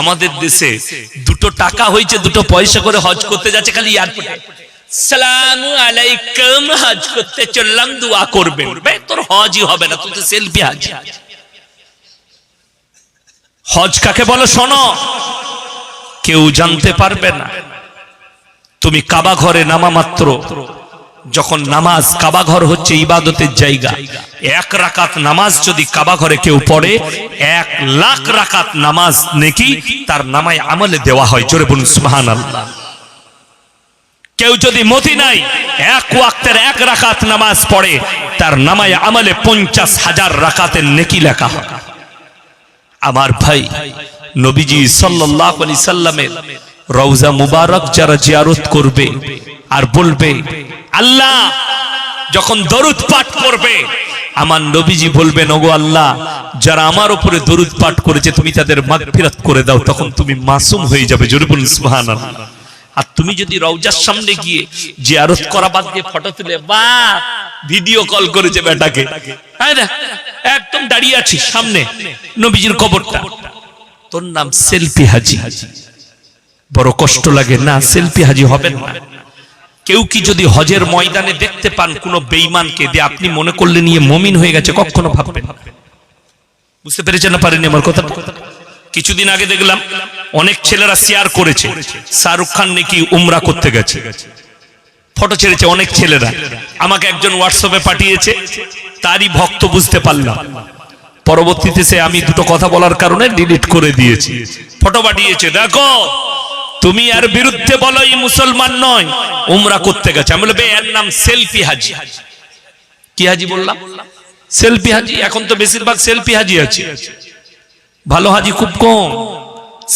আমাদের দেশে দুটো টাকা হয়েছে, দুটো পয়সা করে হজ করতে যাচ্ছে খালি এয়ারপোর্টে সালামু আলাইকুম, হজ করতে চললাম, দোয়া তোর হজই হবে না, তুই তো সেলফি হাজি। হজ কাকে বলো, শোনো, কেউ জানতে পারবে না। তুমি কাবা ঘরে নামা মাত্র। যখন নামাজ কাবা ঘর হচ্ছে ইবাদতের জায়গা, এক রাকাত নামাজ যদি কাবা ঘরে কেউ পড়ে, এক লাখ রাকাত নামাজ নেকি তার নামায় আমলে দেওয়া হয়, জোরে বলুন সুবহান আল্লাহ কেউ যদি মতি নাই এক ওয়াক্তের এক রাকাত নামাজ পড়ে, তার নামায় আমলে পঞ্চাশ হাজার রাকাতের নেকি লেখা হয়। আমার ভাই, নবীজি সাল্লাল্লাহু আলাইহি সাল্লামের রওজা মুবারক যারা জিয়ারত করবে আর বলবে, আল্লাহ, যখন দরুদ পাঠ করবে, আমার নবীজি বলবেন, ওগো আল্লাহ, যারা আমার উপরে দরুদ পাঠ করেছে, তুমি তাদের মাগফিরাত করে দাও, তখন তুমি মাসুম হয়ে যাবে, জোরে বলুন, সুবহানাল্লাহ। আর তুমি যদি রওজার সামনে গিয়ে জিয়ারত করা বাদ দিয়ে ফটো তুলে বা ভিডিও কল করেছে বেটাকে। হ্যাঁ না একদম দাঁড়িয়ে আছি সামনে, নবীজির কবরটা। তোর নাম সেলফি হাজি হাজি। বড় কষ্ট লাগে না, সেলফি হাজি হবেন না। কেউ কি যদি হজের ময়দানে দেখতে পান কোন বেইমানকে দিয়ে আপনি মনে করলে নিয়ে মমিন হয়ে গেছে, কখনো ভাববেন। বুঝতে পেরেছেন না পারেনি আমার কথা কিছুদিন আগে দেখলাম, অনেক ছেলেরা শেয়ার করেছে, শাহরুখ খান নাকি উমরা করতে গেছে। ফটো ছেড়েছে অনেক ছেলেরা। আমাকে একজন হোয়াটসঅ্যাপে পাঠিয়েছে, তারই ভক্ত বুঝতে পারলাম। পরবর্তীতে সে আমি দুটো কথা বলার কারণে ডিলিট করে দিয়েছি। ফটো পাঠিয়েছে, দেখো তুমি আর বিরুদ্ধে বলো এই মুসলমান নয়, উমরা করতে গেছে। আমি বলবে এর নাম সেলফি হাজি। কি হাজি বললাম? সেলফি হাজি, এখন তো বেশিরভাগ সেলফি হাজি আছে। ভালো হাজি খুব কম।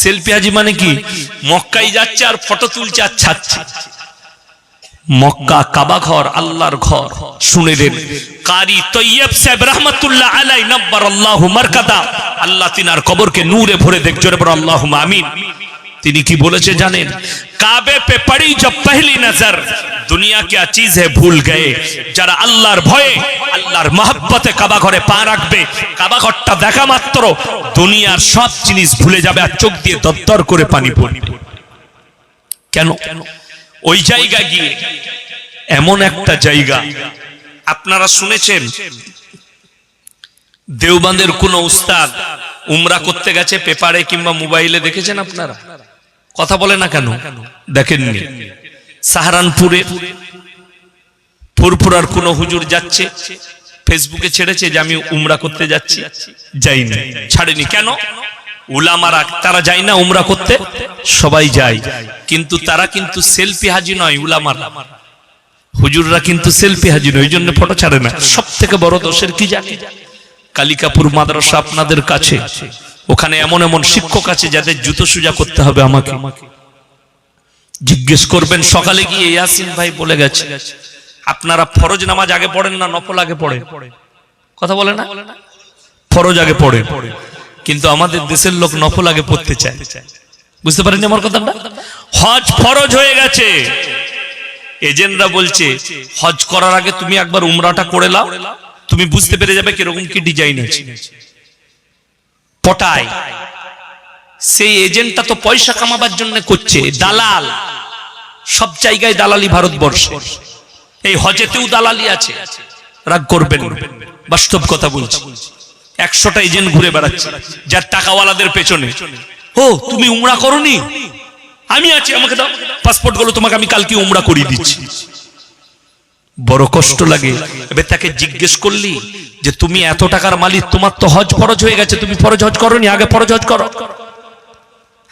সেলফি হাজি মানে কি? মক্কাই যাচ্ছে আর ফটো তুলছে আর ছাড়ছে। মক্কা কাবা ঘর, আল্লাহর ঘর। শুনে দেন, কারি তৈয়ব সাহেব রহমতুল্লাহ আলাই নব্বর আল্লাহ মারকাদা। আল্লাহ তিনার কবরকে নূরে ভরে দেখ, জোরে বড় আল্লাহ আমিন। তিনি কি বলেছে জানেন? কাবে পে পড়ি যা পহলি নজর। দুনিয়া কে চিজ হে ভুল গে যারা আল্লাহর ভয়ে, আল্লাহর মহব্বতে কাবা ঘরে পা রাখবে, কাবা ঘরটা দেখা মাত্র, দুনিয়ার সব জিনিস ভুলে যাবে আর চোখ দিয়ে দপ্তর করে পানি পড়বে। কেন? ওই জায়গা গিয়ে, এমন একটা জায়গা, আপনারা শুনেছেন? দেওবাঁধের কোন উস্তাদ উমরা করতে গেছে পেপারে কিংবা মোবাইলে দেখেছেন আপনারা? কথা বলে না কেন? দেখেননি। সাহারানপুরে ফুরফুরার কোন হুজুর যাচ্ছে, ফেসবুকে ছেড়েছে যে আমি উমরা করতে যাচ্ছি? যাইনি ছাড়েনি কেন? উলামারা, তারা যায় না উমরা করতে? সবাই যায়। কিন্তু তারা কিন্তু সেলফি হাজি নয় উলামারা। হুজুররা কিন্তু সেলফি হাজি নয় ওই জন্য ফটো ছাড়ে না। সব থেকে বড় দোষের কি জানি কালিকাপুর মাদ্রাসা আপনাদের কাছে। ওখানে এমন এমন শিক্ষক আছে যাদের জুতো সুজা করতে হবে আমাকে। জিজ্ঞেস করবেন, সকালে গিয়ে ইয়াসিন ভাই বলে গেছে, আপনারা ফরজ নামাজ আগে পড়েন না, নফল আগে পড়ে কথা বলে না? ফরজ আগে পড়ে কিন্তু আমাদের দেশের লোক নফল আগে পড়তে চায়। বুঝতে পারেন আমার কথাটা? হজ ফরজ হয়ে গেছে। এজেন্টরা বলছে, হজ করার আগে তুমি একবার উমরাটা করে লাও, তুমি বুঝতে পেরে যাবে কীরকম কি ডিজাইন আছে। পটায়। সেই এজেন্টটা তো পয়সা কামাবার জন্য করছে, দালাল। সব জায়গায় দালালি ভারতবর্ষে। এই হজেতেও দালালি আছে। রাগ করবেন বাস্তব কথা বলছি। একশোটা এজেন্ট ঘুরে বেড়াচ্ছে, যার টাকাওয়ালাদের পেছনে। ও, তুমি উমরা করনি? আমি আছি, আমাকে দাও। পাসপোর্টগুলো তোমাকে আমি কালকে উমরা করিয়ে দিচ্ছি। বড় কষ্ট লাগে। এবার তাকে জিজ্ঞেস করলি যে তুমি এত টাকার মালিক, তোমার তো হজ ফরজ হয়ে গেছে, তুমি ফরজ হজ করনি, আগে ফরজ হজ করো।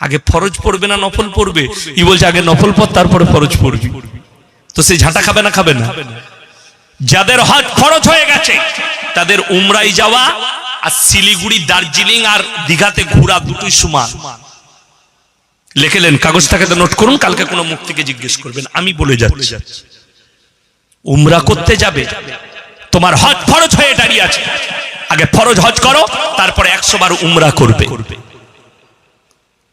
আগে ফরজ পড়বে না, নফল পড়বে? ই বলছে, আগে নফল পর তারপরে ফরজ পড়বি। তো সে ঝাঁটা খাবে না খাবে না? যাদের হজ ফরজ হয়ে গেছে, তাদের উমরাই যাওয়া আর শিলিগুড়ি, দার্জিলিং আর দিঘাতে ঘোরা দুটোই সমান। লেখেলেন কাগজটাকে নোট করুন, কালকে কোনো মুখ থেকে জিজ্ঞেস করবেন। আমি বলে যাচ্ছি। উমরা করতে যাবে, তোমার হজ ফরজ দাঁড়িয়ে আছে। আগে ফরজ হজ করো, তারপরে একশো বার উমরা করবে।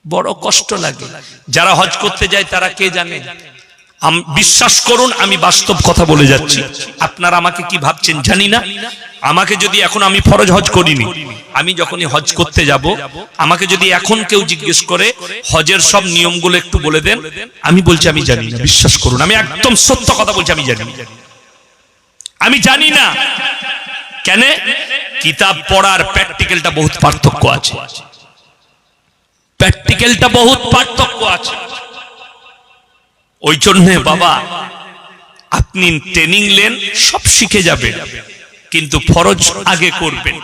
বড় কষ্ট লাগে। যারা হজ করতে যায়, তারা কে জানে? বিশ্বাস করুন, আমি বাস্তব কথা বলে যাচ্ছি। আপনারা আমাকে কি ভাবছেন জানি না? আমাকে যদি এখন আমি ফরজ হজ করিনি, আমি যখনই হজ করতে যাব, আমাকে যদি এখন কেউ জিজ্ঞেস করে, হজের সব নিয়মগুলো একটু বলে দেন, আমি বলছি, আমি জানি না, বিশ্বাস করুন। আমি একদম সত্য কথা বলছি, আমি জানি। আমি জানি না। কেন? কিতাব পড়ার প্র্যাকটিক্যালটা বহুত পার্থক্য আছে। প্র্যাকটিক্যালটা বহুত পার্থক্য আছে। ওই জন্যে বাবা, আপনি ট্রেনিং নেন, সব শিখে যাবেন। কিন্তু ফরজ আগে করবেন।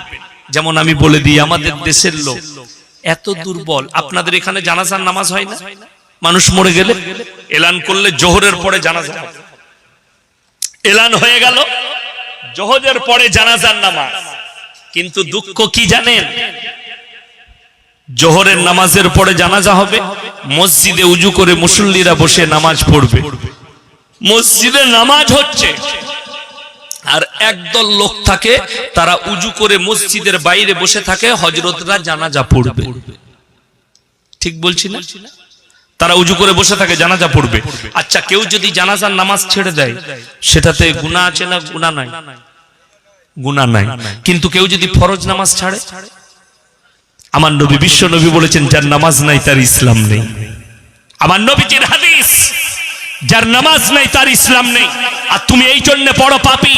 যেমন আমি বলে দিই, আমাদের দেশের লোক এত দুর্বল। আপনাদের এখানে জানাজার নামাজ হয় না? মানুষ মরে গেলে এলান করলে জোহরের পরে জানাজা। এলান হয়ে গেল। জোহরের পরে জানাজার নামাজ। কিন্তু দুঃখ কি জানেন? জোহরের নামাজের পরে জানাজা হবে, মসজিদে উজু করে মুসল্লিরা বসে নামাজ পড়বে। মসজিদে নামাজ হচ্ছে। আর একদল লোক থাকে, তারা উজু করে মসজিদের বাইরে বসে থাকে হজরতরা জানাজা পড়বে। ঠিক বলছি না? তারা উজু করে বসে থাকে, জানাজা পড়বে। আচ্ছা কেউ যদি জানাজার নামাজ ছেড়ে দেয়, সেটাতে গুণা আছে না গুণা নাই? গুণা নাই। কিন্তু কেউ যদি ফরজ নামাজ ছাড়ে? আমার নবী, বিশ্ব নবী বলেছেন, যার নামাজ নাই, তার ইসলাম নেই। আমার নবীজির হাদিস, যার নামাজ নাই, তার ইসলাম নেই। আর তুমি এই জন্য বড় পাপি,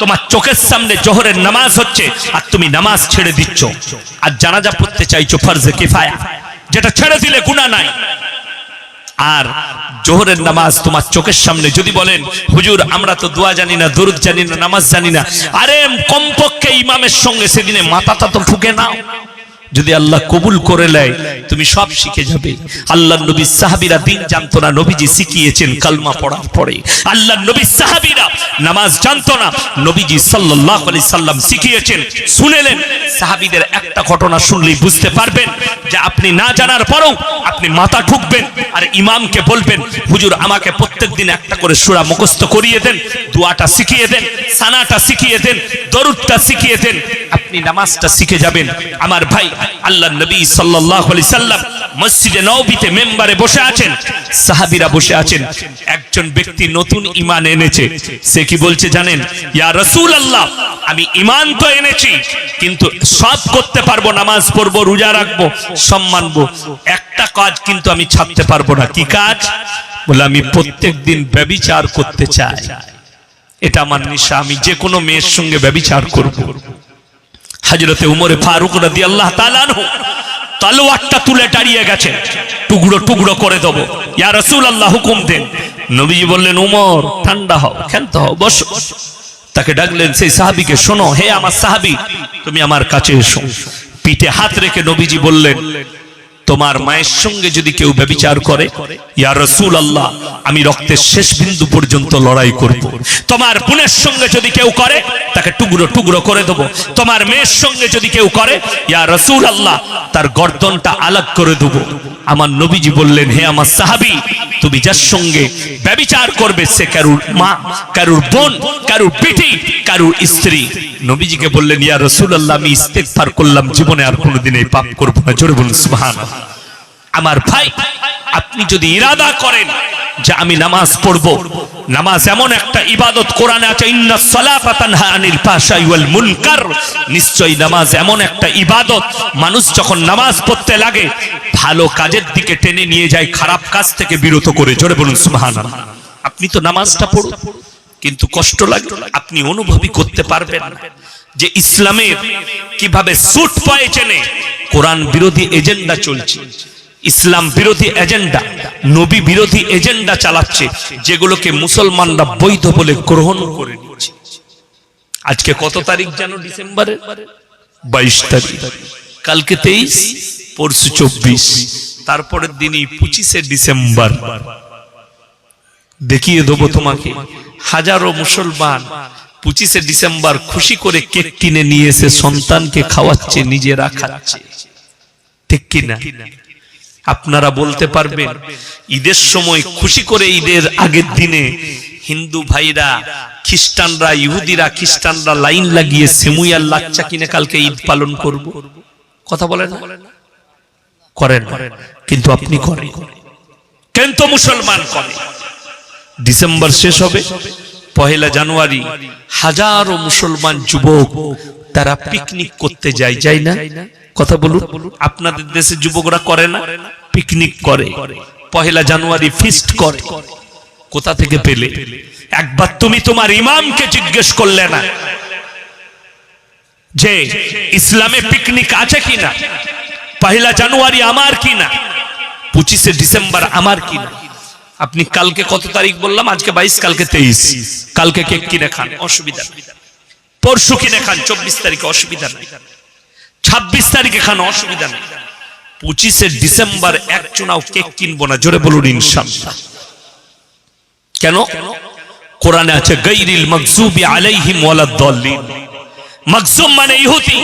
তোমার চোখের সামনে জোহরের নামাজ হচ্ছে, আর তুমি নামাজ ছেড়ে দিচ্ছ। আর জানাজা পড়তে চাইছো, ফরজে কিফায়া। যেটা ছেড়ে দিলে গুণা নাই। আর জোহরের নামাজ তোমার চোখের সামনে যদি বলেন, হুজুর, আমরা তো দোয়া জানি না, দরুদ জানি না, নামাজ জানি না। আরে, কমপক্ষে ইমামের সঙ্গে সেদিনে মাথাটা তো ফুকে নাও। যদি আল্লাহ কবুল করে নেয়, তুমি সব শিখে যাবে। আল্লাহ নবী সাহাবিরা দিন জানতো না, নবীজি শিখিয়েছেন কালমা পড়ার পরে। আল্লাহ নবী সাহাবিরা নামাজ জানতো না, নবীজি সাল্লাল্লাহু আলাইহি সাল্লাম শিখিয়েছেন। শুনেলেন, সাহাবীদের একটা ঘটনা শুনলেই বুঝতে পারবেন যে আপনি না জানার পরেও আপনি মাথা ঠুকবেন আর ইমামকে বলবেন, হুজুর, আমাকে প্রত্যেক দিন একটা করে সূরা মুখস্থ করিয়ে দেন, দোয়াটা শিখিয়ে দেন, সানাটা শিখিয়ে দেন, দরুদটা শিখিয়ে দেন আপনি নামাজটা শিখে যাবেন। আমার ভাই আল্লাহ নবী সাল্লাল্লাহু সাল্লাম মসজিদে নববীতে মেম্বারে বসে আছেন, সাহাবীরা বসে আছেন। একজন ব্যক্তি নতুন ঈমান এনেছে, সে কি বলছে জানেন? ইয়া রাসূলুল্লাহ, আমি ঈমান তো এনেছি, কিন্তু সব করতে পারব, নামাজ পড়ব, রোজা রাখব সম্মানবো একটা কাজ কিন্তু আমি ছাড়তে পারব না। কি কাজ? বলে, আমি প্রত্যেক দিন ব্যভিচার করতে চাই। এটা আমার নিশা, আমি যে কোনো মেয়ের সঙ্গে ব্যভিচার করব। হাজরতে উমরে ফারুক রাদি আল্লাহ তালানহু তলোয়ারটা তুলে দাঁড়িয়ে গেছে। টুকরো টুকরো করে দেবো। ইয়া রসুল আল্লাহ হুকুম দেন। নবীজি বললেন, উমর, ঠান্ডা হও, ক্ষান্ত হও, বস। তাকে ডাকলেন, সেই সাহাবিকে শোনো, হে আমার সাহাবি, তুমি আমার কাছে এসো। পিঠে হাত রেখে নবীজি বললেন তোমার মায়ের সঙ্গে যদি কেউ ব্যবিচার করে, ইয়া রসুল আল্লাহ আমি রক্তের শেষ বিন্দু পর্যন্ত লড়াই করব। তোমার বোনের সঙ্গে যদি কেউ করে, তাকে টুকরো টুকরো করে দেবো। তোমার মেয়ের সঙ্গে যদি কেউ করে, ইয়া রসুল আল্লাহ তার গর্দনটা আলাগ করে দেবো। আমার নবীজি বললেন, হে আমার সাহাবি তুমি যার সঙ্গে ব্যবিচার করবে সে কারুর মা, কারুর বোন, কারুর পিঠি, কারুর স্ত্রী। নবীজিকে বললেন, ইয়া রসুল্লাহ আমি ইস্তেকফার করলাম, জীবনে আর কোনোদিন এই পাপ করব না। জোরে বলুন, সুবহানাল্লাহ। আমার ভাই, আপনি যদি ইরাদা করেন যে আমি নামাজ পড়ব। নামাজ এমন একটা ইবাদত কোরআনে আছে, ইন্না সালাতা তানহা আনিল ফাহশাই ওয়াল মুনকার। নিশ্চয়ই নামাজ এমন একটা ইবাদত, মানুষ যখন নামাজ পড়তে লাগে, ভালো কাজের দিকে টেনে নিয়ে যায়, খারাপ কাজ থেকে বিরত করে। জোরে বলুন, সুবহানাল্লাহ। আপনি তো নামাজটা পড়ুন, কিন্তু কষ্ট লাগে, আপনি অনুভবই করতে পারবেন না। যে ইসলামের কীভাবে সুট পায়ে চেনে কোরআন বিরোধী এজেন্ডা চলছে। ইসলাম বিরোধী এজেন্ডা, নবী বিরোধী এজেন্ডা চালাচ্ছে, যেগুলোকে মুসলমানরা বৈধ বলে গ্রহণ করে নিচ্ছে। আজকে কত তারিখ যেন ডিসেম্বরের? বাইশ তারিখ। কালকে তেইশ, পরশু চব্বিশ, তারপরের দিনই পঁচিশে ডিসেম্বর। দেখিয়ে দেবো তোমাকে, হাজারো মুসলমান পঁচিশে ডিসেম্বর খুশি করে কেক কিনে নিয়ে এসে সন্তানকে খাওয়াচ্ছে, নিজেরা খাচ্ছে। ঠিক কিনা? আপনারা বলতে পারবেন ঈদের সময় খুশি করে ঈদের আগের দিনে হিন্দু ভাইরা খ্রিস্টানরা ইহুদিরা খ্রিস্টানরা লাইন লাগিয়ে সেমুইয়ার লাচ্চা কিনে কালকে ঈদ পালন করব। কথা বলেন না? করেন। কিন্তু আপনি করেন। কিন্তু মুসলমান করে ডিসেম্বর শেষ হবে। পহেলা জানুয়ারি। হাজারো মুসলমান যুবক তারা পিকনিক করতে যায় যায় না? কথা বলুন। আপনাদের দেশে যুবকরা করে না? পিকনিক করে। পহেলা জানুয়ারি ফিস্ট করে। কোথা থেকে পেলে? একবার তুমি তোমার ইমামকে জিজ্ঞেস করলে না যে ইসলামে পিকনিক আছে কিনা? পহেলা জানুয়ারি আমার কিনা? পঁচিশে ডিসেম্বর আমার কিনা? আপনি কালকে কত তারিখ বললাম? আজকে বাইশ, কালকে তেইশ। কালকে কেক কিনে খান, অসুবিধা পরশু কিনে খান, চব্বিশ তারিখে অসুবিধা নেই। ছাব্বিশ তারিখে খান অসুবিধা নেই। পঁচিশে ডিসেম্বর এক চুনাও কেক কিনবো না, জোরে বলুন ইনশাল্লাহ কেন? কোরআনে আছে, গৈরিল মকজুবি আলাইহিম ওয়ালাদ দল্লিন। মকজুম মানে ইহুদি,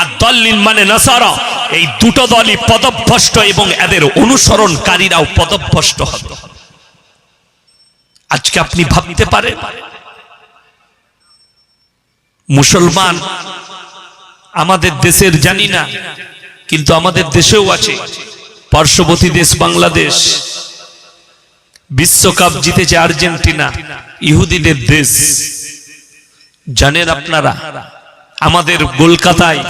আর দল্লিন মানে নাসারা। এই দুটো দলই পদভ্রষ্ট এবং এদের অনুসরণকারীরাও পদভ্রষ্ট হবে। আজকে আপনি ভাবতে পারেন, মুসলমান আমাদের দেশের জানি না, কিন্তু আমাদের দেশেও আছে। পার্শ্ববর্তী দেশ বাংলাদেশ। বিশ্বকাপ জিতেছে আর্জেন্টিনা, ইহুদিদের দেশ। জানেন আপনারা, আমাদের কলকাতায়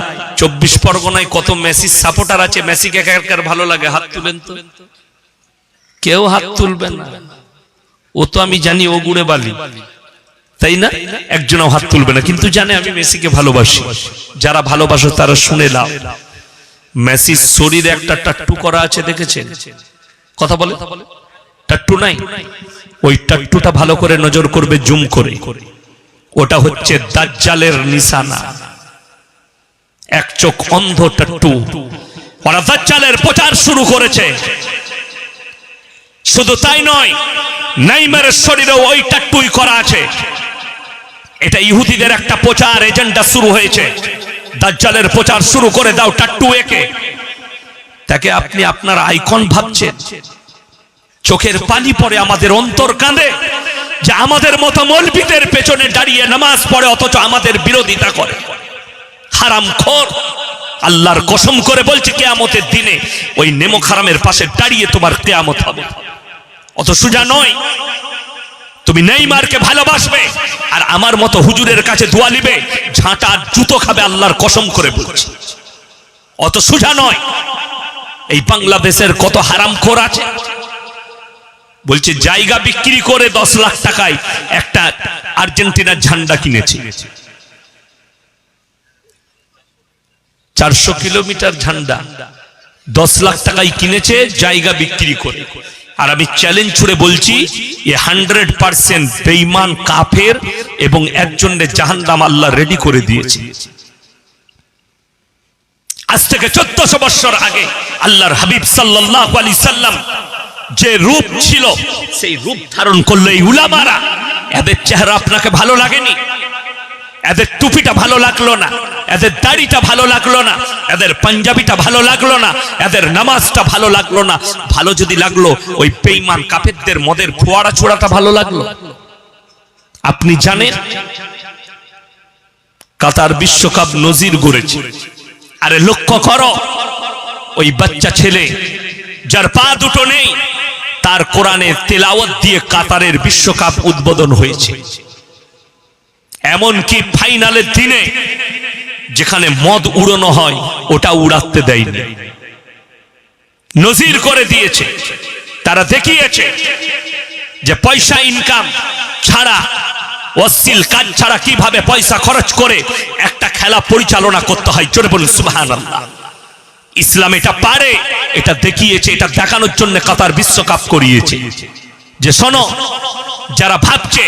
চব্বিশ পরগনায় কত মেসির সাপোর্টার আছে? মেসিকে একার ভালো লাগে? হাত তুলেন তো। কেউ হাত তুলবে না। ও তো আমি জানি, ও গুড়ে বালি তাই না? একজনও হাত তুলবে না। কিন্তু জানে আমি মেসিকে ভালোবাসি। যারা ভালোবাসো তারা শুনে লাও। মেসির শরীরে একটা টাট্টু করা আছে, দেখেছেন? কথা বলে? টাট্টু নাই? ওই টাট্টুটা ভালো করে নজর করবে, জুম করে। ওটা হচ্ছে দাজ্জালের নিশানা। এক চোখ অন্ধ টাট্টু ওরা দাজ্জালের প্রচার শুরু করেছে। শুধু তাই নয়, নাইমারের শরীরে ওই টাট্টুই করা আছে। এটা ইহুদিদের একটা প্রচার এজেন্ডা শুরু হয়েছে। দাজ্জালের প্রচার শুরু করে দাও টাট্টু একে। তাকে আপনি আপনার আইকন ভাবছেন। চোখের পানি পড়ে আমাদের অন্তর কাঁদে যে আমাদের মতো মলবিদের পেছনে দাঁড়িয়ে নামাজ পড়ে অথচ আমাদের বিরোধিতা করে। হারাম খোর। আল্লাহর কসম করে বলছে, কেয়ামতের দিনে ওই নেমো খারামের পাশে দাঁড়িয়ে তোমার কেয়ামত হবে। অত সুজা নয়, তুমি নেইমারকে ভালোবাসবে। আমার মতো হুজুরের কাছে দোয়া নিবে, ঝাঁটা জুতো খাবে আল্লাহর কসম করে বলছি। অত সুজা নয়, এই বাংলাদেশের কত হারাম খোর আছে? বলছে, জায়গা বিক্রি করে দশ লাখ টাকায় একটা আর্জেন্টিনার ঝান্ডা কিনেছি। চারশো কিলোমিটার ঝান্ডা, দশ লাখ টাকায় কিনেছে, জায়গা বিক্রি করে। আর আমি চ্যালেঞ্জ ছুড়ে বলছি, এ হান্ড্রেড পার্সেন্ট বেইমান কাফের এবং একজনের জাহান্নাম আল্লাহ রেডি করে দিয়েছে। আজ থেকে চোদ্দশো বৎসর আগে আল্লাহর হাবিব সাল্লাহ আলী সাল্লাম যে রূপ ছিল, সেই রূপ ধারণ করল এই উলামারা। এদের চেহারা আপনাকে ভালো লাগেনি? এদের টুপিটা ভালো লাগল না, এদের দাড়িটা ভালো লাগল না, এদের পাঞ্জাবিটা ভালো লাগল না, এদের নামাজটা ভালো লাগল না। ভালো যদি লাগল, ওই বেইমান কাফেরদের মদের ফোয়ারা ছোড়াটা ভালো লাগল। আপনি জানেন, কাতার বিশ্বকাপ নজির গড়েছে। আরে লক্ষ্য করো, ওই বাচ্চা ছেলে যার পা দুটো নেই, তার কোরআনে তেলাওয়াত দিয়ে কাতারের বিশ্বকাপ উদ্বোধন হয়েছে। এমনকি ফাইনালের দিনে যেখানে মদ উড়ানো হয়, ওটা উড়াতে দেয়নি। নজির করে দিয়েছে। তারা দেখিয়েছে যে পয়সা ইনকাম ছাড়া, অশ্লীল কাজ ছাড়া কীভাবে পয়সা খরচ করে একটা খেলা পরিচালনা করতে হয়? চলে বলুন সুবাহান ইসলাম এটা পারে, এটা দেখিয়েছে, এটা দেখানোর জন্য কাতার বিশ্বকাপ করিয়েছে। যে শোনো, যারা ভাবছে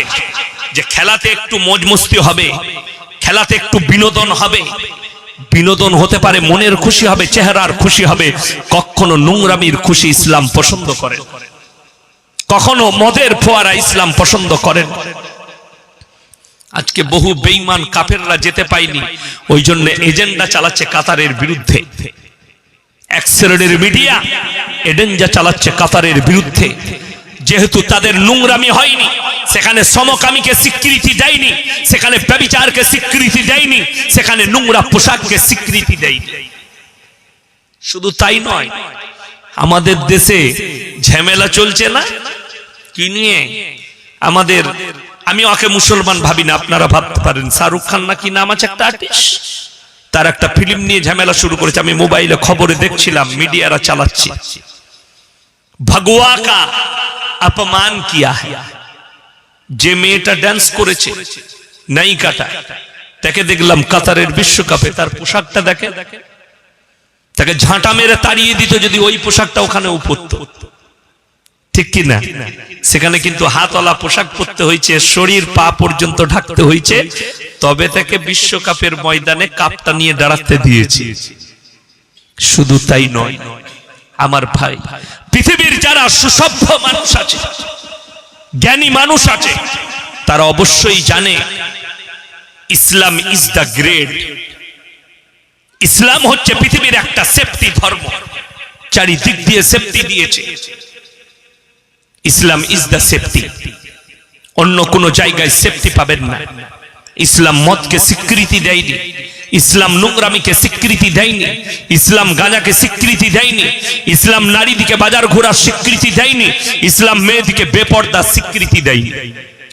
যে খেলাতে একটু মজ মস্তি হবে, খেলাতে একটু বিনোদন হবে। বিনোদন হতে পারে মনের খুশি হবে, চেহারার খুশি হবে, কখনো নোংরামির খুশি ইসলাম পছন্দ করে। কখনো মদের ফোয়ারা ইসলাম পছন্দ করেন আজকে বহু বেইমান কাফেররা যেতে পায়নি, ওই জন্য এজেন্ডা চালাচ্ছে কাতারের বিরুদ্ধে। এক্সেলের মিডিয়া এডেঞ্জা চালাচ্ছে কাতারের বিরুদ্ধে। যেহেতু তাদের নোংরামি হয়নি, সেখানে সমকামীকে স্বীকৃতি দেয়নি, সেখানে ব্যবিচারকে স্বীকৃতি দেয়নি, সেখানে নোংরা পোশাককে স্বীকৃতি দেয়নি। শুধু তাই নয়, আমাদের দেশে ঝামেলা চলছে না? কি নিয়ে? আমাদের, আমি ওকে মুসলমান ভাবি না, আপনারা ভাবতে পারেন। শাহরুখ খান নাকি নাম আছে একটা আর্টিস্ট তার একটা ফিল্ম নিয়ে ঝামেলা শুরু করেছে, আমি মোবাইলে খবরে দেখছিলাম, মিডিয়ারা চালাচ্ছি। ভগওয়া কা? অপমান কিয়া है। যে মেয়েটা ড্যান্স করেছে নায়িকাটা তাকে দেখলাম কাতারের বিশ্বকাপে তার পোশাকটা দেখে তাকে ঝাঁটা মেরে তাড়িয়ে দিত যদি ওই পোশাকটা ওখানে উপরত ঠিক কি না সেখানে কিন্তু হাতওয়ালা পোশাক পরতে হয়েছে শরীর পা পর্যন্ত ঢাকতে হয়েছে তবে তাকে বিশ্বকাপের ময়দানে কাপটা নিয়ে দাঁড়াতে দিয়েছি শুধু তাই নয় আমার ভাই। পৃথিবীর যারা সুসভ্য মানুষ আছে, জ্ঞানী মানুষ আছে, তারা অবশ্যই জানে, Islam is the great Islam হচ্ছে পৃথিবীর একটা সেফটি ধর্ম, চারিদিক দিয়ে সেফটি দিয়েছে। ইসলাম ইজ দ্য সেফটি অন্য কোন জায়গায় সেফটি পাবেন না। ইসলাম মদকে স্বীকৃতি দেয়নি। ইসলাম নোংরামিকে স্বীকৃতি দেয়নি, ইসলাম গাঁজাকে স্বীকৃতি দেয়নি, ইসলাম নারীদিকে বাজার ঘোরার স্বীকৃতি দেয়নি, ইসলাম মেয়েদিকে বেপর্দা স্বীকৃতি দেয়নি।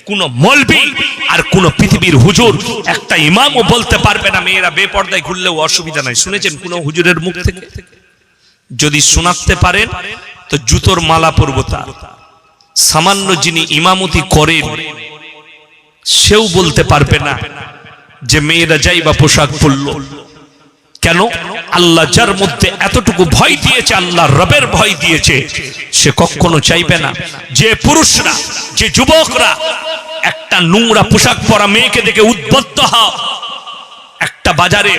কোন মলবি আর কোন পৃথিবীর হুজুর, একটা ইমামও বলতে পারবে না মেয়েরা বেপর্দায় ঘুরলেও অসুবিধা নাই। শুনেছেন কোন হুজুরের মুখ থেকে? যদি শোনাতে পারেন, তো জুতোর মালা পরব তার সামান্য যিনি ইমামতি করেন, সেও বলতে পারবে না যে মেয়েরা যাই বা পোশাক পরল। কেন? আল্লাহ যার মধ্যে এতটুকু ভয় দিয়েছে, আল্লাহ রবের ভয় দিয়েছে, সে কখনো চাইবে না। যে পুরুষরা, যে যুবকরা একটা নোংরা পোশাক পরা মেয়েকে দেখে উদ্বুদ্ধ হও। একটা বাজারে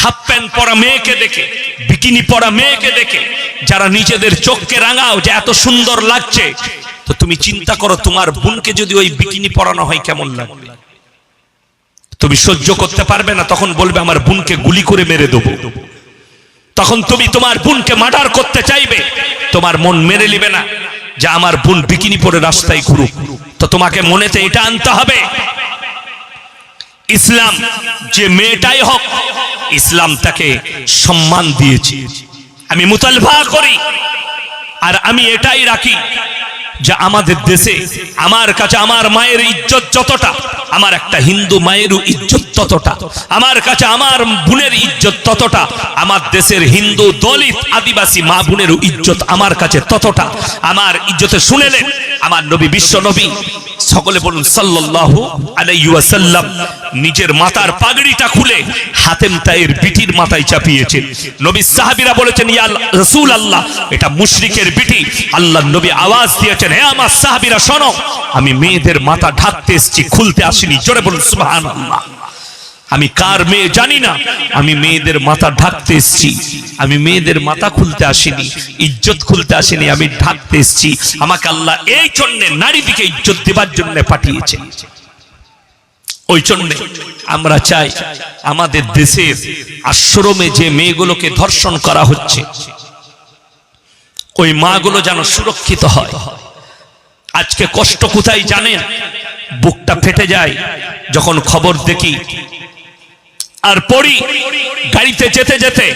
হাফ প্যান্ট পরা মেয়েকে দেখে, বিকিনি পরা মেয়েকে দেখে, যারা নিজেদের চোখকে রাঙাও যে এত সুন্দর লাগছে, তো তুমি চিন্তা করো, তোমার বোনকে যদি ওই বিকিনি পরানো হয় কেমন লাগবে? তুমি সহ্য করতে পারবে না, তখন বলবে, আমার বোনকে গুলি করে মেরে দেবো। তখন তুমি তোমার বোনকে মার্ডার করতে চাইবে, তোমার মন মেনে নিবে না যে আমার বোন বিকিনি পরে রাস্তায় ঘুরুক। তো তোমাকে মনেতে এটা আনতে হবে, ইসলাম যে মেয়েটাই হোক, ইসলাম তাকে সম্মান দিয়েছে। আমি মুতালভা করি, আর আমি এটাই রাখি যে আমাদের দেশে, আমার কাছে আমার মায়ের ইজ্জত যতটা, আমার একটা হিন্দু মায়েরও ইজ্জত ততটা, আমার কাছে আমার বোনের ইজ্জত ততটা, আমার দেশের হিন্দু দলিত আদিবাসী মা বোনেরও ইজ্জত আমার কাছে ততটা। আমার ইজ্জতে শুনেলেন আমার নবী, বিশ্ব নবী, সকলে বলুন সাল্লাল্লাহু আলাইহি ওয়াসাল্লাম, নিজের মাথার পাগড়িটা খুলে হাতেম তাইয়ের বিটির মাথায় চাপিয়েছে। নবী সাহাবীরা বলেছেন, ইয়া রাসূল আল্লাহ এটা মুশরিকের বিটি আল্লাহ নবী আওয়াজ দিয়েছেন হে আমার সাহাবীরা, শোনো, আমি মেয়েদের মাথা ঢাকতে এসেছি, খুলতে আসিনি। জোরে বলুন, সুবহানাল্লাহ। আমি কার মেয়ে জানি না, আমি মেয়েদের মাথা ঢাকতে এসেছি। আমি মেয়েদের মাথা খুলতে আসিনি, ইজ্জত খুলতে আসিনি, আমি ঢাকতে এসেছি। আমাকে আল্লাহ এই জন্য, নারীদিকে ইজ্জত দেবার জন্য পাঠিয়েছে। ওই জন্য আমরা চাই আমাদের দেশের আশ্রমে যে মেয়েগুলোকে ধর্ষণ করা হচ্ছে, ওই মাগুলো যেন সুরক্ষিত হয়। আজকে কষ্ট কোথায় জানেন? বুকটা ফেটে যায় যখন খবর দেখি। আর পড়ি, গাড়িতে যেতে যেতে,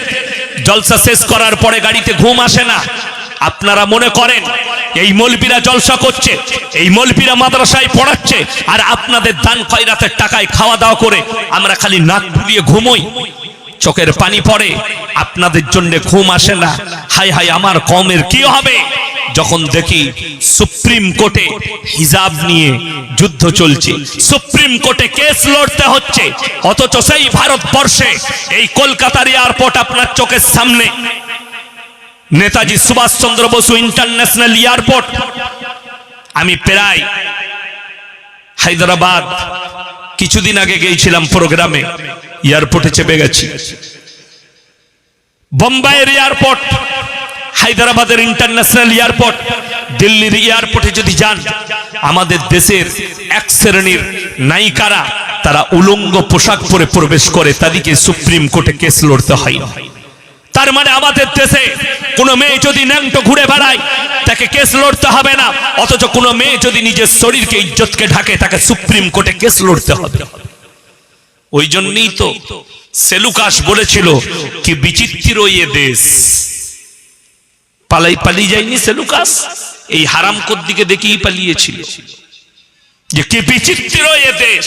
জলসা শেষ করার পরে গাড়িতে ঘুম আসে না। আপনারা মনে করেন, এই মলবিরা জলসা করছে, এই মলবিরা মাদ্রাসায় পড়াচ্ছে, আর আপনাদের দান খয়রাতের টাকায় খাওয়া দাওয়া করে আমরা খালি নাক ফুলিয়ে ঘুমোই। চোখের পানি পড়ে, আপনাদের জন্য ঘুম আসে না। হাই হাই আমার কমের কি হবে? যখন দেখি সুপ্রিম কোর্টে হিজাব নিয়ে যুদ্ধ চলছে, সুপ্রিম কোর্টে কেস লড়তে হচ্ছে, অথচ সেই ভারতবর্ষে এই কলকাতার এয়ারপোর্ট আপনার চোখের সামনে। Netaji Subhashchandra Bose international airport. আমি প্রায় হায়দ্রাবাদ কিছুদিন আগে গিয়েছিলাম প্রোগ্রামে, এয়ারপোর্টে চেপে গেছি। বোম্বাইয়ের এয়ারপোর্ট হায়দ্রাবাদের ইন্টারন্যাশনাল এয়ারপোর্ট দিল্লির এয়ারপোর্টে যদি যান, আমাদের দেশের এক শ্রেণির নায়িকারা, তারা উলঙ্গ পোশাক পরে প্রবেশ করে, তাদেরকে সুপ্রিম কোর্টে কেস লড়তে হয় তার মানে আমাদের দেশে কোনো মেয়ে যদি ন্যাংটো ঘুরে বেড়ায়, তাকে কেস লড়তে হবে না, অথচ কোনো মেয়ে যদি নিজের শরীরকে ইজ্জতকে ঢাকে, তাকে সুপ্রিম কোর্টে কেস লড়তে হবে। ওই জন্যই তো সেলুকাস বলেছিল কি বিচিত্র এ দেশ। পালাই পালিয়ে যায়নি সেলুকাস এই হারাম দিকে দেখেই পালিয়েছিল। যে কি বিচিত্র এ দেশ।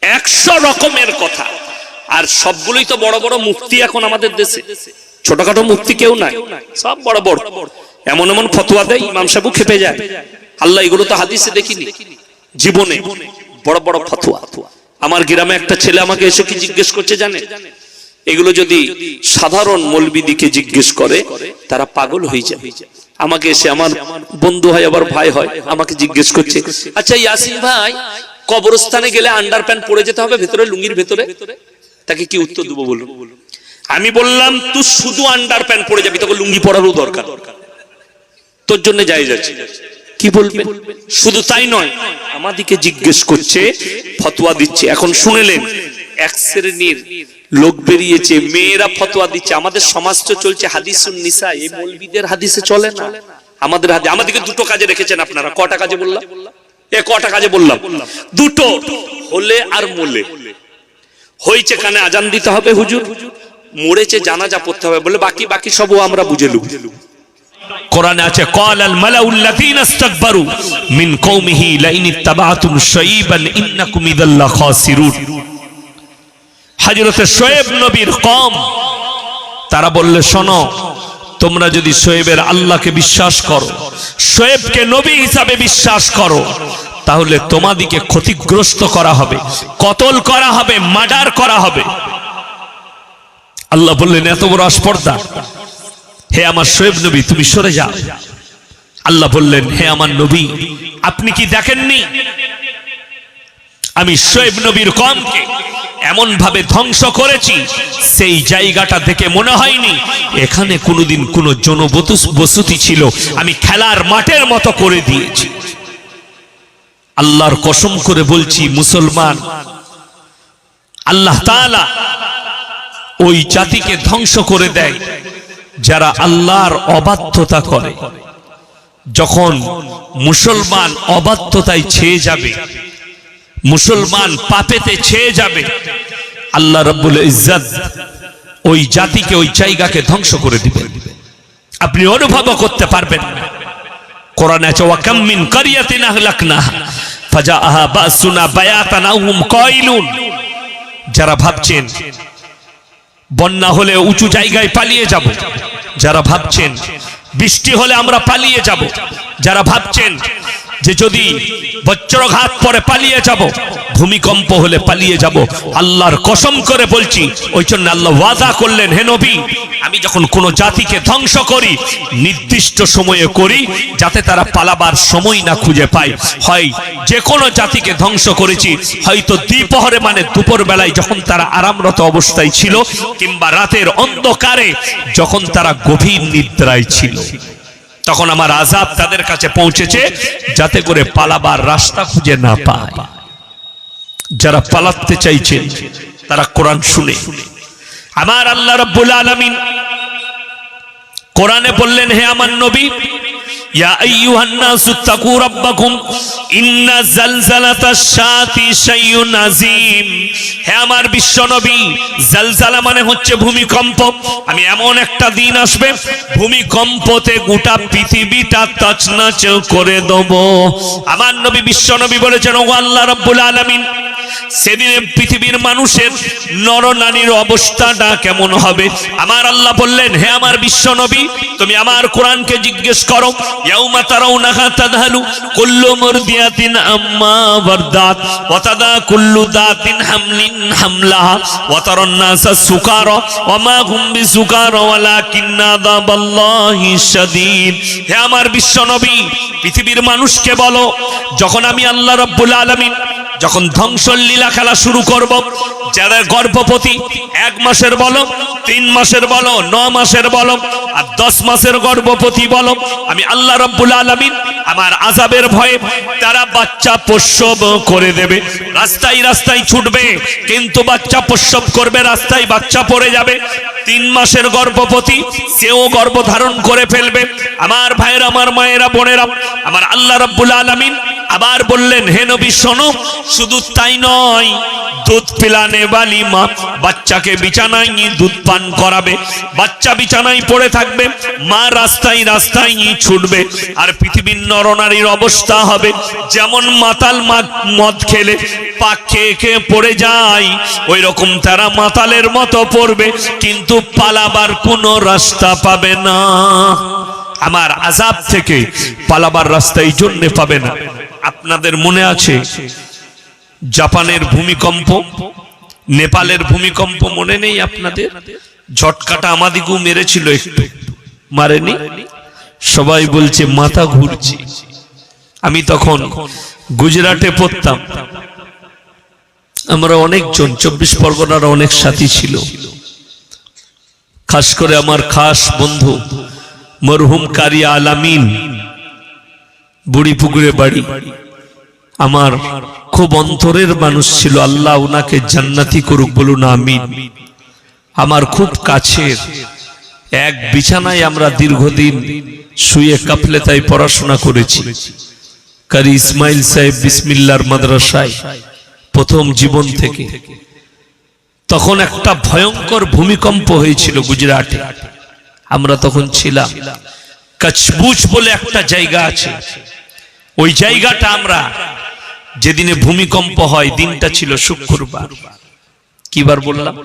একশো রকমের কথা। আর সবগুলোই তো বড় বড় মুক্তি এখন আমাদের দেশে। ছোটখাটো মুক্তি কেউ নাই। সব বড় বড়। এমন এমন ফতোয়া দেয়, ইমাম সাহেব খেপে যায়। আল্লাহ এগুলো তো হাদিসে দেখিনি। জীবনে বড় বড় ফতোয়া। আমার গ্রামে একটা ছেলে আমাকে এসে কি জিজ্ঞেস করছে জানে এগুলো যদি সাধারণ মলবিদিকে জিজ্ঞেস করে, তারা পাগল হয়ে যাবে আমাকে এসে আমার বন্ধু হয়, আবার ভাই হয়, আমাকে জিজ্ঞেস করছে আচ্ছা ইয়াসিন ভাই, কবরস্থানে গেলে আন্ডার প্যান্ট পরে যেতে হবে, ভেতরে লুঙ্গির ভেতরে? তাকে কি উত্তর দেবো বলুন? আমি বললাম, তুই শুধু আন্ডার প্যান্ট পরে যাবি, তোকে লুঙ্গি পরারও দরকার। তোর জন্য যাই যাচ্ছে কি বলবেন? শুধু তাই নয়, আমাদিকে জিজ্ঞেস করছে, ফতোয়া দিচ্ছে। এখন শুনেলেন, এক শ্রেণির লোক বেরিয়েছে, মেয়েরা ফতোয়া দিচ্ছে, আমাদের সমাজ তো চলছে হাদিসুন নিসা, এই মৌলবীদের হাদিসে চলে না। আমাদের হাদিস আমাদেরকে দুটো কাজে রেখেছেন আপনারা, কটা কাজে বললাম? এ কটা কাজে বললাম। দুটো হলে আর মোলে। হয়েছে কানে আজান দিতে হবে হুজুর, মরেছে জানাজা পড়তে হবে বলে বাকি বাকি সবও আমরা বুঝে লুব কোরআনে আছে ক্বালাল মালাউল্লাযীনা ইসতাকবারু মিন কওমিহি লাইন ইত্তাবাতুম শাইবান ইন্নাকুম ইযাল্লা খাসিরুন হযরতে শোয়েব নবীর কম। তারা বললে, শোনো, তোমরা যদি শোয়েবের আল্লাহকে বিশ্বাস করো, শোয়েবকে নবী হিসাবে বিশ্বাস করো, তাহলে তোমাদিকে ক্ষতিগ্রস্ত করা হবে, কতল করা হবে, মার্ডার করা হবে। আল্লাহ বললেন, এত বড় আস্পর্ধা। হে আমার শোয়েব নবী, তুমি সরে যাও। আল্লাহ বললেন, হে আমার নবী, আপনি কি দেখেননি আমি শোয়েব নবীর কমকে এমন ভাবে ধ্বংস করেছি, সেই জায়গাটা দেখে মনে হয়নি। এখানে কোনোদিন কোনো জনবতু বসতি ছিল, আমি খেলার মাঠের মতো করে দিয়েছি। আল্লাহর কসম করে বলছি, মুসলমান, আল্লাহ তাআলা ওই জাতিকে ধ্বংস করে দেয় যারা আল্লাহর অবাধ্যতা করে। যখন মুসলমান অবাধ্যতায় ছেয়ে যাবে মুসলমান পাপেতে ছেয়ে যাবে। আল্লাহ রব্বুল ইজ্জত ওই জাতিকে, ওই জায়গাকে ধ্বংস করে দিবেন। আপনি অনুভব করতে পারবেন। কোরআন আছে, ওয়াকাম মিন কারিয়াতিন আহলাকনাহা ফাজাআহা বাসুনা বায়াতান আও কাইলুন। যারা ভাবছেন, বন্যা হলে উঁচু জায়গায় পালিয়ে যাব। যারা ভাবছেন, বৃষ্টি হলে আমরা পালিয়ে যাব। যারা ভাবছেন যে যদি বজ্রঘাত পরে পালিয়ে যাব, ভূমিকম্প হলে পালিয়ে যাব, আল্লাহর কসম করে বলছি, ওই জন্য আল্লাহ ওয়াদা করলেন, হে নবী, আমি যখন কোনো জাতিকে ধ্বংস করি, নির্দিষ্ট সময়ে করি, যাতে তারা পালাবার সময় না খুঁজে পায়। হয় যে কোনো জাতিকে ধ্বংস করেছি, হয়তো দ্বিপহরে মানে দুপুর বেলায় যখন তারা আরামরত অবস্থায় ছিল, কিংবা রাতের অন্ধকারে যখন তারা গভীর নিদ্রায় ছিল। তখন আমার আজাব তাদের কাছে পৌঁছেছে যাতে করে পালাবার রাস্তা খুঁজে না পায়। যারা পালাতে চাইছেন তারা কোরআন শুনে। আমার আল্লাহ রব্বুল আলমিন কোরআনে বললেন, হে আমার নবী ইয়া আইয়ুহান নাসু তাকু রাব্বাকুম। ইন্না জালজালাতাশ শাতি শাইউন আযীম হে আমার বিশ্ব নবী জালজালা মানে হচ্ছে ভূমিকম্প। আমি এমন একটা দিন আসবে, ভূমিকম্পতে গোটা পৃথিবীটা তছনছ করে দেব। আমার নবী বিশ্ব নবী বলেছেন, ও আল্লাহ রাব্বুল আলামিন, সেদিনে পৃথিবীর মানুষের নরনারীর অবস্থাটা কেমন হবে? আমার আল্লাহ বললেন, হে আমার বিশ্ব নবী তুমি আমার কোরআনকে জিজ্ঞেস করো ইয়াউমা তারাউনাহা তাদহালু কুল্লু মুরদিয়াতিন আম্মা ওয়ারদাত, ওয়া হামলিন হামলাহা, ওয়া নাসা সুকারা, ওয়া পৃথিবীর মানুষকে বলো, যখন আমি আল্লাহ রাব্বুল আলামিন যখন ধ্বংসর লীলা খেলা শুরু করব, যারা গর্ভবতী, এক মাসের বলো, তিন মাসের বলো, ন মাসের বলো, আর দশ মাসের গর্ভবতী বলো, আমি আল্লাহ রব্বুল আলমিন আমার আজাবের ভয়ে তারা বাচ্চা প্রসব করে দেবে। রাস্তায় রাস্তায় ছুটবে, কিন্তু বাচ্চা প্রসব করবে, রাস্তায় বাচ্চা পড়ে যাবে। তিন মাসের গর্ভবতী, সেও গর্ভ ধারণ করে ফেলবে। আমার ভাইয়েরা, আমার মায়েরা, বোনেরা, আমার আল্লাহ রব্বুল আলমিন আবার বললেন, হে নবী, শোনো, শুধু তাই নয়, দুধ পিলানে বালি মা, বাচ্চাকে বিছানায় নিয়ে দুধ পান করাবে, বাচ্চা বিছানায় পড়ে থাকবে, মা রাস্তায় রাস্তায় ছুটবে, আর পৃথিবীর নরনারীর অবস্থা হবে যেমন মাতাল মদ খেলে পাক খেয়ে খেয়ে পড়ে যায় ওই রকম তারা মাতালের মতো পড়বে, কিন্তু পালাবার কোনো রাস্তা পাবে না। আমার আজাব থেকে পালাবার রাস্তা এই জন্যে পাবে না। আপনাদের মনে আছে জাপানের ভূমিকম্প? নেপালের ভূমিকম্প মনে নেই আপনাদের? ঝটকাটা আমাদিকেও মেরেছিল একটু। মারেনি? সবাই বলছে, মাথা ঘুরছে। আমি তখন গুজরাটে পড়তাম। আমরা অনেকজন, চব্বিশ পরগনার অনেক সাথী ছিল। খাস করে আমার খাস বন্ধু মরহুম কারি আলামিন বুড়ি পুকুরে বাড়ি। আমার খুব অন্তরের মানুষ ছিল, আল্লাহ ওনাকে জান্নাতি করুক বলুন আমি আমার খুব কাছের এক বিছানায় আমরা দীর্ঘদিন শুয়ে কাফলে তাই পড়াশোনা করেছি। কারি ইসমাইল সাহেব বিসমিল্লার মাদ্রাসায় প্রথম জীবন থেকে। তখন একটা ভয়ঙ্কর ভূমিকম্প হয়েছিল গুজরাটে। আমরা তখন ছিলাম। কচবুজ বলে একটা জায়গা আছে। ওই জায়গাটা আমরা যেদিনে ভূমিকম্প হয়, দিনটা ছিল শুক্রবার। কিবার বললাম?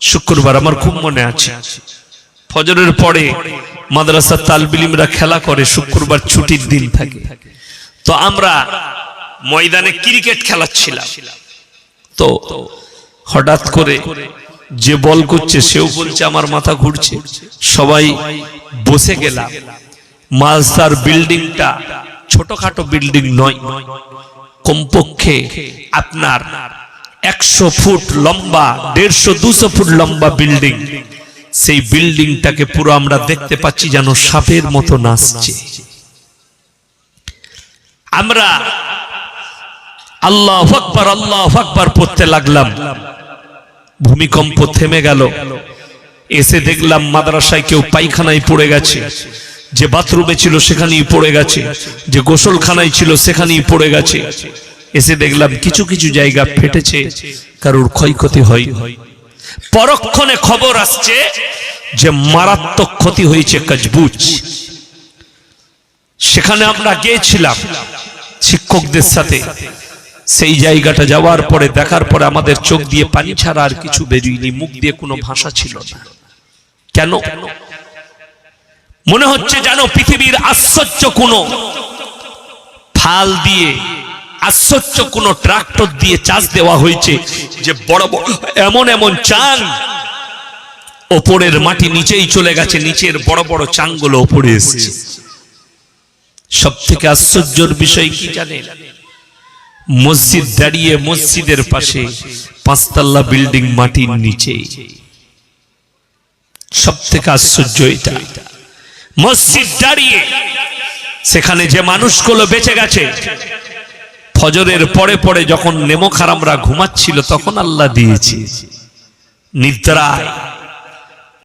শুক্রবার, আমার খুব মনে আছে। ফজরের পরে মাদ্রাসা তালবিলিমরা খেলা করে, শুক্রবার ছুটির দিন থাকে। তো আমরা ময়দানে ক্রিকেট খেলাচ্ছিলাম। তো হঠাৎ করে যে বল করছে, সেও বলছে, আমার মাথা ঘুরছে। সবাই বসে গেলাম। মালসার বিল্ডিংটা ছোটখাটো বিল্ডিং নয়। কমপক্ষে আপনার একশো ফুট লম্বা, দেড়শো, দুশো ফুট লম্বা বিল্ডিং। সেই বিল্ডিংটাকে পুরো আমরা দেখতে পাচ্ছি যেন সাপের মতো নাচছে। আমরা আল্লাহ আকবার আল্লাহ আকবার পড়তে লাগলাম। ভূমিকম্প থেমে গেল। এসে দেখলাম মাদ্রাসায় কেউ পায়খানায় পড়ে গেছে। যে বাথরুমে ছিল সেখানেই পড়ে গেছে, যে গোসলখানায় ছিল সেখানেই পড়ে গেছে। এসে দেখলাম কিছু কিছু জায়গা ফেটেছে, কারোর ক্ষয়ক্ষতি হয় পরক্ষণে খবর আসছে যে মারাত্মক ক্ষতি হয়েছে কাজবুজ। সেখানে আমরা গিয়েছিলাম শিক্ষকদের সাথে। সেই জায়গাটা যাওয়ার পরে, দেখার পরে আমাদের চোখ দিয়ে পানি ছাড়া আর কিছু বেরিয়েনি, মুখ দিয়ে কোনো ভাষা ছিল না। কেন? মনে হচ্ছে যেন পৃথিবীর আশ্চর্য কোনো ফাল দিয়ে, আশ্চর্য কোনো ট্রাক্টর দিয়ে চাষ দেওয়া হয়েছে যে বড় বড়, এমন এমন চাং ওপরের মাটি নিচেই চলে গেছে, নিচের বড় বড় চাংগুলো ওপরে এসেছে। সব থেকে আশ্চর্যের বিষয় কি জানেন? মসজিদ দাঁড়িয়ে মসজিদের পাশে পাঁচতলা বিল্ডিং মাটির নিচে। সব থেকে আশ্চর্য এটা। মসজিদ দাঁড়িয়ে সেখানে যে মানুষগুলো বেঁচে গেছে, ফজরের পরে পরে যখন নেমো খারামরা ঘুমাচ্ছিল, তখন আল্লাহ দিয়েছি। নিদ্রায়